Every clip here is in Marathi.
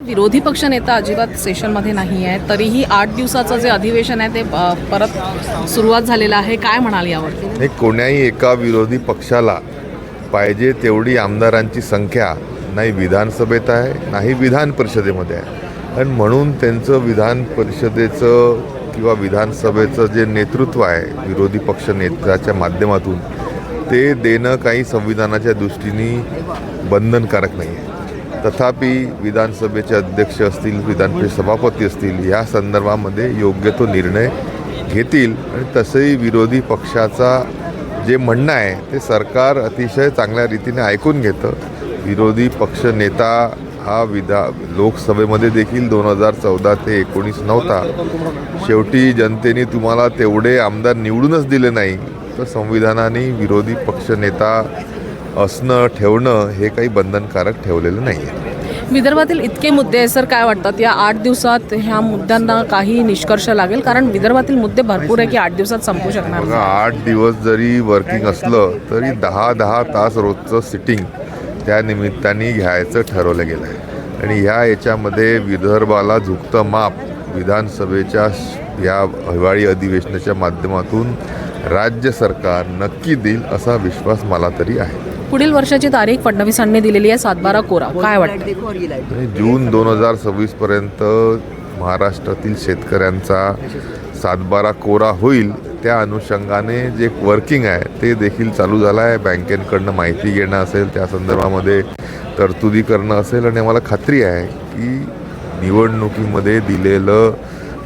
विरोधी पक्षनेता अजिबात सेशनमध्ये नाही आहे तरीही आठ दिवसाचं जे अधिवेशन आहे ते परत सुरुवात झालेलं आहे. काय म्हणाल यावरती हे कोण्याही एका विरोधी पक्षाला पाहिजे तेवढी आमदारांची संख्या नाही विधानसभेत आहे नाही विधान परिषदेमध्ये आहे. आणि म्हणून त्यांचं विधान परिषदेचं किंवा विधानसभेचं जे नेतृत्व आहे विरोधी पक्ष नेत्याच्या माध्यमातून ते देणं काही संविधानाच्या दृष्टीने बंधनकारक नाही आहे. तथापि विधानसभेचे अध्यक्ष असतील विधान सभापती असतील या संदर्भामध्ये योग्य तो निर्णय घेतील. आणि तसंही विरोधी पक्षाचा जे म्हणणं आहे ते सरकार अतिशय चांगल्या रीतीने ऐकून घेतं. विरोधी पक्ष नेता हा विधा लोकसभेमध्ये देखील दोन हजार चौदा ते एकोणीस नव्हता. शेवटी जनतेने तुम्हाला तेवढे आमदार निवडूनच दिले नाही. तर संविधानाने विरोधी पक्ष नेता असणं ठेवणं हे काही बंधनकारक ठेवलेलं नाही आहे विदर्भातील इतके मुद्दे आहे सर काय वाटतात? या आठ दिवसात ह्या मुद्द्यांना काही निष्कर्ष लागेल? कारण विदर्भातील मुद्दे भरपूर आहे की आठ दिवसात संपू शकणार बघा. आठ दिवस जरी वर्किंग असलं तरी दहा दहा तास रोजचं सिटिंग त्या निमित्ताने घ्यायचं ठरवलं गेलं आहे आणि ह्या याच्यामध्ये विदर्भाला झुकतं माप विधानसभेच्या या हिवाळी अधिवेशनाच्या माध्यमातून राज्य सरकार नक्की देईल असा विश्वास मला तरी आहे. पुढील वर्षाची तारीख फडणवीसांनी दिलेली आहे सातबारा कोरा. काय वाटतं? जून दोन हजार सव्वीसपर्यंत महाराष्ट्रातील शेतकऱ्यांचा सातबारा कोरा होईल त्या अनुषंगाने जे वर्किंग आहे ते देखील चालू झालं आहे बँकेकडनं माहिती घेणं असेल त्या संदर्भामध्ये तरतुदी करणं असेल. आणि आम्हाला खात्री आहे की निवडणुकीमध्ये दिलेलं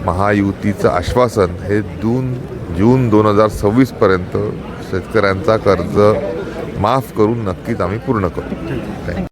महायुतीचं आश्वासन हे जून जून दोन हजार सव्वीसपर्यंत शेतकऱ्यांचा कर्ज माफ करून नक्कीच आम्ही पूर्ण करू. थँक्यू